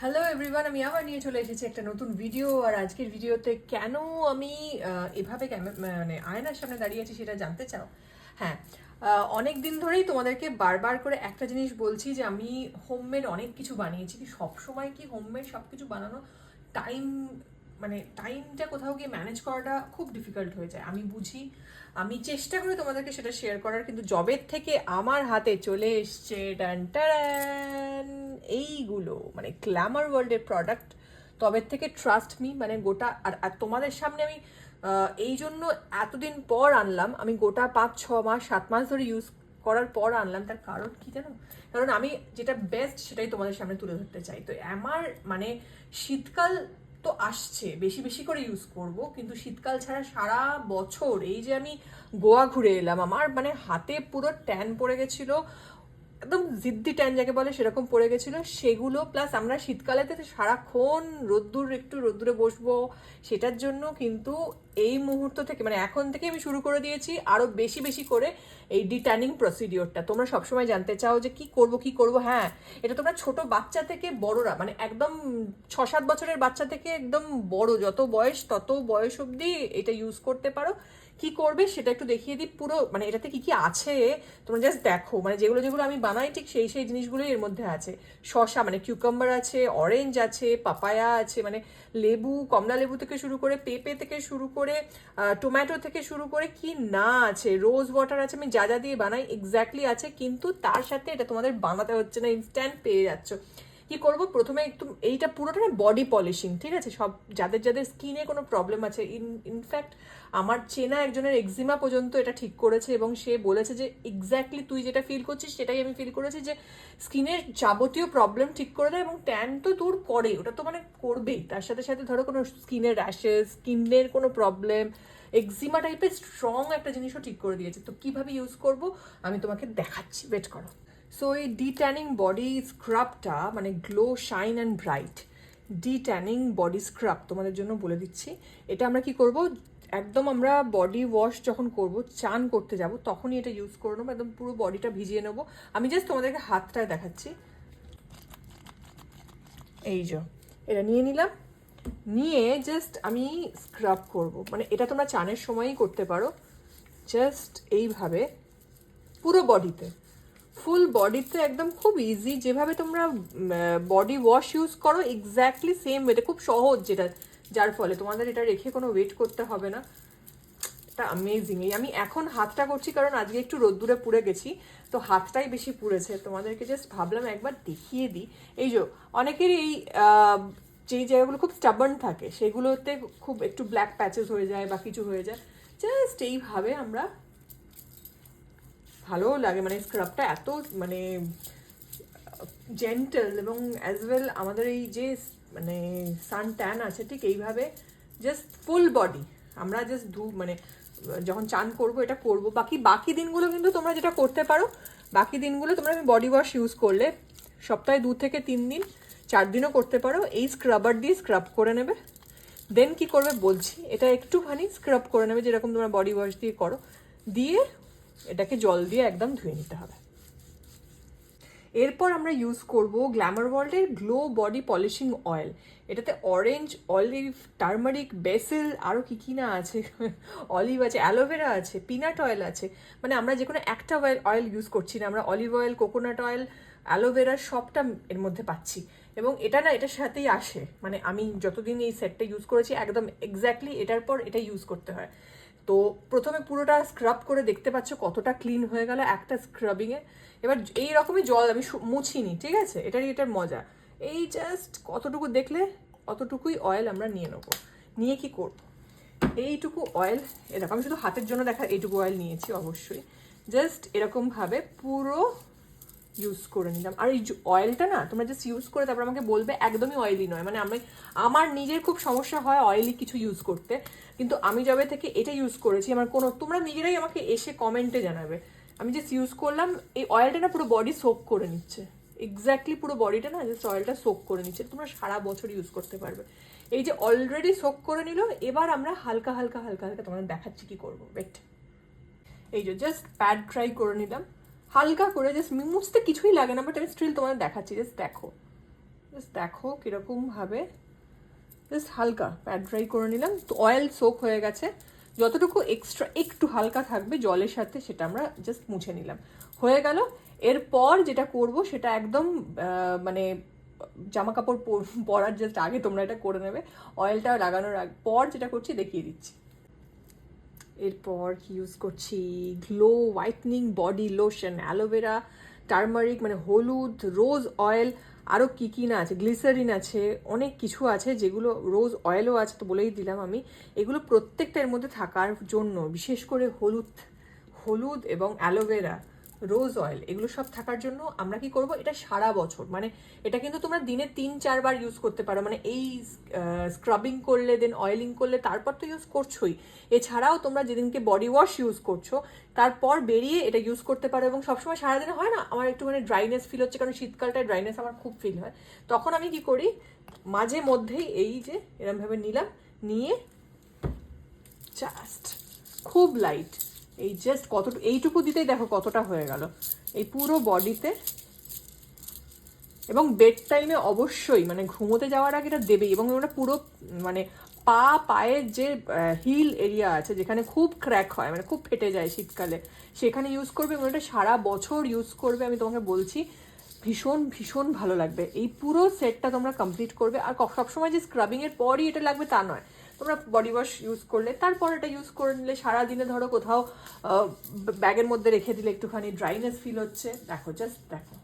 Hello everyone আমি আবার নিয়ে চলে এসেছি একটা নতুন ভিডিও আর আজকের ভিডিওতে কেন আমি এভাবে মানে আয়নার সামনে দাঁড়িয়ে আছি সেটা জানতে চাও? হ্যাঁ অনেক দিন ধরেই তোমাদেরকে বারবার করে একটা জিনিস বলছি যে আমি হোমমেড অনেক কিছু বানিয়েছি, কি সবসময় কি হোমমেড সব কিছু বানানো টাইম মানে টাইমটা কোথাও গিয়ে ম্যানেজ করাটা খুব ডিফিকাল্ট হয়ে যায়। আমি বুঝি, আমি চেষ্টা করি তোমাদেরকে সেটা শেয়ার করার, কিন্তু জবের থেকে আমার হাতে চলে এসছে টান এইগুলো মানে গ্ল্যামার ওয়ার্ল্ডের প্রোডাক্ট তবে থেকে ট্রাস্ট মি মানে গোটা, আর আর তোমাদের সামনে আমি এই জন্য এতদিন পর আনলাম, আমি গোটা পাঁচ, ছ মাস, সাত মাস ধরে ইউজ করার পর আনলাম, তার কারণ কি জানো? কারণ আমি যেটা বেস্ট সেটাই তোমাদের সামনে তুলে ধরতে চাই। তো আমার মানে শীতকাল তো আসছে, বেশি বেশি করে ইউজ করব, কিন্তু শীতকাল ছাড়া সারা বছর এই যে আমি গোয়া ঘুরে এলাম, আমার মানে হাতে পুরো ট্যান পড়ে গেছিল একদম জিদ্দি ট্যান যাকে বলে সেরকম পড়ে গেছিল। সেগুলো প্লাস আমরা শীতকালেতে সারাক্ষণ রোদ্দুর, একটু রোদ্দুরে বসবো, সেটার জন্য কিন্তু এই মুহূর্ত থেকে মানে এখন থেকে আমি শুরু করে দিয়েছি আরও বেশি বেশি করে এই ডিট্যানিং প্রসিডিওরটা তোমরা সবসময় জানতে চাও যে কি করব কি করব? হ্যাঁ এটা তোমরা ছোট বাচ্চা থেকে বড়রা মানে একদম ছ সাত বছরের বাচ্চা থেকে একদম বড়, যত বয়স তত বয়স অবধি এটা ইউজ করতে পারো। কি করবে সেটা একটু দেখিয়ে দিই। পুরো মানে এটাতে কি কি আছে, তোমরা জাস্ট দেখো। মানে যেগুলো যেগুলো আমি বানাই, ঠিক সেই সেই জিনিসগুলোই এর মধ্যে আছে। শসা মানে কিউকাম্বার আছে অরেঞ্জ আছে পাপায়া আছে মানে লেবু, কমলা লেবু থেকে শুরু করে, পেঁপে থেকে শুরু করে টোম্যাটো থেকে শুরু করে কি না আছে। রোজ ওয়াটার আছে, আমি যা যা দিয়ে বানাই এক্স্যাক্টলি আছে, কিন্তু তার সাথে এটা তোমাদের বানাতে হচ্ছে না ইনস্ট্যান্ট পেয়ে যাচ্ছ। কি করব? প্রথমে একটু এইটা পুরোটা না বডি পলিশিং ঠিক আছে? সব যাদের যাদের স্কিনে কোনো প্রবলেম আছে ইন ইনফ্যাক্ট আমার চেনা একজনের এক্সিমা পর্যন্ত এটা ঠিক করেছে এবং সে বলেছে যে এক্স্যাক্টলি তুই যেটা ফিল করছিস সেটাই আমি ফিল করেছি যে স্কিনের যাবতীয় প্রবলেম ঠিক করে দেয় এবং ট্যান তো দূর করে, ওটা তো মানে করবেই। তার সাথে সাথে ধরো কোনো স্কিনের র্যাশেস স্কিনের কোনো প্রবলেম এক্সিমা টাইপের স্ট্রং একটা জিনিসও ঠিক করে দিয়েছে। তো কীভাবে ইউজ করব? আমি তোমাকে দেখাচ্ছি। ওয়েট করো। সো এই ডি ট্যানিং বডি স্ক্রাবটা মানে glow shine and bright detanning body scrub তোমাদের জন্য বলে দিচ্ছি। এটা আমরা কি করব? একদম আমরা বডি ওয়াশ যখন করব, চান করতে যাব, তখনই এটা ইউজ করে নেব, একদম পুরো বডিটা ভিজিয়ে নেব। আমি জাস্ট তোমাদেরকে হাতটায় দেখাচ্ছি। এই যে, এটা নিয়ে নিলাম। নিয়ে জাস্ট আমি স্ক্রাব করব। মানে এটা তোমরা চানের সময়ই করতে পারো। জাস্ট এইভাবে, পুরো বডিতে ফুল বডিতে একদম খুব ইজি যেভাবে তোমরা বডি ওয়াশ ইউজ করো এক্স্যাক্টলি সেম ওয়েতে খুব সহজ যেটা, যার ফলে তোমাদের এটা রেখে কোনো ওয়েট করতে হবে না। এটা অ্যামেজিং এই আমি এখন হাতটা করছি, কারণ আজকে একটু রোদ্দুরে পুড়ে গেছি, তো হাতটাই বেশি পুড়েছে। তোমাদেরকে জাস্ট ভাবলাম একবার দেখিয়ে দিই। এই যে অনেকের এই যেই জায়গাগুলো খুব স্টাবার্ন থাকে, সেগুলোতে খুব একটু ব্ল্যাক প্যাচেস হয়ে যায় বা কিছু হয়ে যায়। জাস্ট এইভাবে আমরা ভালো লাগে মানে স্ক্রাবটা এত মানে জেন্টেল এবং অ্যাজ ওয়েল আমাদের এই যে মানে সান ট্যান আছে ঠিক এইভাবে জাস্ট ফুল বডি আমরা জাস্ট ধু মানে যখন চান করব এটা করব। বাকি বাকি দিনগুলো কিন্তু তোমরা যেটা করতে পারো, বাকি দিনগুলো তোমরা আমি বডি ওয়াশ ইউজ করলে, সপ্তাহে দু থেকে তিন দিন, চার দিনও করতে পারো। এই স্ক্রাবার দিয়ে স্ক্রাব করে নেবে। দেন কি করবে বলছি, এটা একটুখানি স্ক্রাব করে নেবে, যেরকম তোমরা বডি ওয়াশ দিয়ে করো। দিয়ে এটাকে জল দিয়ে একদম ধুয়ে নিতে হবে। এরপর আমরা ইউজ করব গ্ল্যামার ওয়ার্ল্ডের গ্লো বডি পলিশিং অয়েল এটাতে অরেঞ্জ অলিভ টার্মারিক বেসিল আরও কি কি না আছে? অলিভ আছে অ্যালোভেরা আছে পিনাট অয়েল আছে। মানে আমরা যে কোনো একটা অয়েল অয়েল ইউজ করছি না। আমরা olive oil coconut oil aloe vera সবটা এর মধ্যে পাচ্ছি। এবং এটা না, এটার সাথেই আসে। মানে আমি যতদিন এই সেটটা ইউজ করেছি, একদম এক্স্যাক্টলি এটার পর এটা ইউজ করতে হয়। তো প্রথমে পুরোটা স্ক্রাব করে দেখতে পাচ্ছ কতটা ক্লিন হয়ে গেল, একটা স্ক্রাবিংয়ে এবার এই রকমই জল আমি মুছিনি, ঠিক আছে? এটারই এটার মজা। এই জাস্ট কতটুকু দেখলে অতটুকুই অয়েল আমরা নিয়ে নেব। নিয়ে কি করব? এইটুকু অয়েল এরকম আমি শুধু হাতের জন্য দেখা, এইটুকু অয়েল নিয়েছি অবশ্যই। জাস্ট এরকমভাবে পুরো ইউজ করে নিলাম। আর এই অয়েলটা না, তোমরা জাস্ট ইউজ করে তারপর আমাকে বলবে, একদমই অয়েলি নয়। মানে আমি আমার নিজের খুব সমস্যা হয় অয়েলি কিছু ইউজ করতে। কিন্তু আমি যবে থেকে এটা ইউজ করেছি, আমার কোনো তোমরা নিজেরাই আমাকে এসে কমেন্টে জানাবে। আমি জাস্ট ইউজ করলাম, এই অয়েলটা না পুরো বডি সোক করে নিচ্ছে। এক্স্যাক্টলি পুরো বডিটা না জাস্ট অয়েলটা সোক করে নিচ্ছে। তোমরা সারা বছর ইউজ করতে পারবে। এই যে অলরেডি সোক করে নিল, এবার আমরা হালকা হালকা হালকা হালকা তোমাদের দেখাচ্ছি কি করব। বেট এই যে জাস্ট প্যাড ট্রাই করে নিলাম। হালকা করে জাস্ট মুছতে কিছুই লাগে না বাট আমি স্টিল তোমাদের দেখাচ্ছি জাস্ট দেখো। জাস্ট দেখো কীরকমভাবে জাস্ট হালকা প্যাড ড্রাই করে নিলাম। তো অয়েল সোক হয়ে গেছে। যতটুকু এক্সট্রা একটু হালকা থাকবে জলের সাথে, সেটা আমরা জাস্ট মুছে নিলাম। হয়ে গেল। এরপর যেটা করব, সেটা একদম মানে জামা কাপড় পর- পরার জাস্ট আগে তোমরা এটা করে নেবে। অয়েলটা লাগানোর পর যেটা করছি দেখিয়ে দিচ্ছি। এরপর ইউজ করছি? Glow whitening body lotion aloe vera turmeric মানে হলুদ রোজ অয়েল আরও কী কী না আছে? গ্লিসারিন আছে, অনেক কিছু আছে যেগুলো রোজ অয়েলও আছে তো বলেই দিলাম আমি। এগুলো প্রত্যেকটা এর মধ্যে থাকার জন্য বিশেষ করে হলুদ হলুদ এবং অ্যালোভেরা রোজ অয়েল এগুলো সব থাকার জন্য আমরা কি করব? এটা সারা বছর মানে এটা কিন্তু তোমরা দিনে তিন চারবার ইউজ করতে পারো। মানে এই স্ক্রাবিং করলে দেন অয়েলিং করলে, তারপর তো ইউজ করছোই। এছাড়াও তোমরা যেদিনকে বডি ওয়াশ ইউজ করছ, তারপর বেরিয়ে এটা ইউজ করতে পারো এবং সবসময় সারাদিনে হয় না? আমার একটু মানে ড্রাইনেস ফিল হচ্ছে, কারণ শীতকালটায় ড্রাইনেস আমার খুব ফিল হয়। তখন আমি কি করি? মাঝে মধ্যেই এই যে, এরমভাবে নিলাম, নিয়ে জাস্ট খুব লাইট এই জাস্ট কত, এইটুকু দিতেই দেখো কতটা হয়ে গেল। এই পুরো বডিতে এবং বেড টাইমে অবশ্যই মানে ঘুমোতে যাওয়ার আগে এটা দেবেই এবং ওটা পুরো মানে পা, পায়ের যে হিল এরিয়া আছে, যেখানে খুব ক্র্যাক হয় মানে খুব ফেটে যায় শীতকালে, সেখানে ইউজ করবে এবং এটা সারা বছর ইউজ করবে, আমি তোমাকে বলছি। ভীষণ ভীষণ ভালো লাগবে। এই পুরো সেটটা তোমরা কমপ্লিট করবে। আর সবসময় যে স্ক্রাবিংয়ের পরই এটা লাগবে তা নয়। তোমরা বডি ওয়াশ ইউজ করলে, তারপর এটা ইউজ করে নিলে সারা দিনে ধরো কোথাও ব্যাগের মধ্যে রেখে দিলে একটুখানি ড্রাইনেস ফিল হচ্ছে। দেখো জাস্ট দেখো।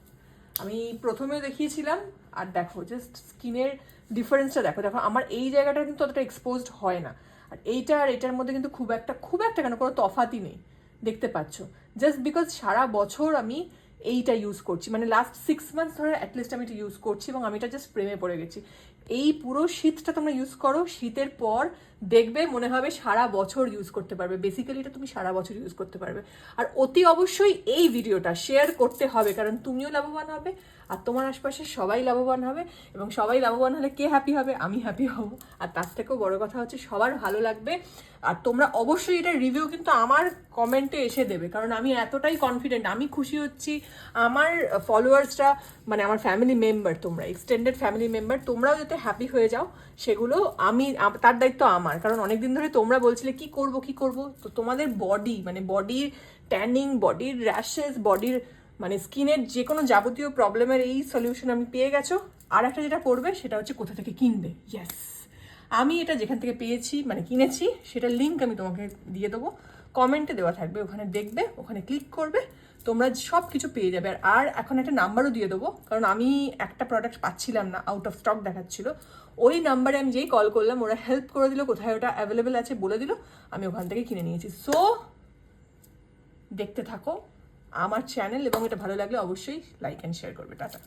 আমি প্রথমেও দেখিয়েছিলাম, আর দেখো জাস্ট স্কিনের ডিফারেন্সটা দেখো। দেখো, আমার এই জায়গাটা কিন্তু অতটা এক্সপোজড হয় না। আর এইটা আর এটার মধ্যে কিন্তু খুব একটা খুব একটা কেন, কোনো তফাতই নেই। দেখতে পাচ্ছ? জাস্ট বিকজ সারা বছর আমি এইটা ইউজ করছি মানে লাস্ট সিক্স মান্থস ধরে অ্যাটলিস্ট আমি এটা ইউজ করছি এবং আমি এটা জাস্ট প্রেমে পড়ে গেছি। এই পুরো শীতটা তোমরা ইউজ করো, শীতের পর দেখবে মনে হবে সারা বছর ইউজ করতে পারবে। বেসিক্যালি এটা তুমি সারা বছর ইউজ করতে পারবে। আর অতি অবশ্যই এই ভিডিওটা শেয়ার করতে হবে, কারণ তুমিও লাভবান হবে আর তোমার আশপাশে সবাই লাভবান হবে এবং সবাই লাভবান হলে কে হ্যাপি হবে? আমি হ্যাপি হব। আর তার থেকেও বড় কথা হচ্ছে সবার ভালো লাগবে। আর তোমরা অবশ্যই এটা রিভিউ কিন্তু আমার কমেন্টে এসে দেবে, কারণ আমি এতটাই কনফিডেন্ট আমি খুশি হচ্ছি। আমার ফলোয়ার্সরা মানে আমার ফ্যামিলি মেম্বার তোমরা এক্সটেন্ডেড ফ্যামিলি মেম্বার তোমরাও যাতে হ্যাপি হয়ে যাও, সেগুলো আমি তার দায়িত্ব আমার। কারণ অনেকদিন ধরে তোমরা বলছিলে, কি করব কি করব? তো তোমাদের বডি মানে বডির ট্যানিং বডির র্যাশেস বডির মানে স্কিনের যে কোনো যাবতীয় প্রবলেমের এই সলিউশন আমি পেয়ে গেছো। আর একটা যেটা করবে, সেটা হচ্ছে কোথা থেকে কিনবে? ইয়েস আমি এটা যেখান থেকে পেয়েছি মানে কিনেছি, সেটার লিঙ্ক আমি তোমাকে দিয়ে দেবো। কমেন্টে দেওয়া থাকবে, ওখানে দেখবে, ওখানে ক্লিক করবে। তোমরা সব কিছু পেয়ে যাবে। আর আর এখন একটা নাম্বারও দিয়ে দেবো, কারণ আমি একটা প্রোডাক্ট পাচ্ছিলাম না আউট অফ স্টক দেখাচ্ছিল। ওই নাম্বারে আমি যেই কল করলাম, ওরা হেল্প করে দিল, কোথায় ওটা অ্যাভেলেবেল আছে বলে দিল, আমি ওখান থেকে কিনে নিয়েছি। সো দেখতে থাকো, আমার চ্যানেল এবং এটা ভালো লাগলে অবশ্যই লাইক অ্যান্ড শেয়ার করবে, টাটা।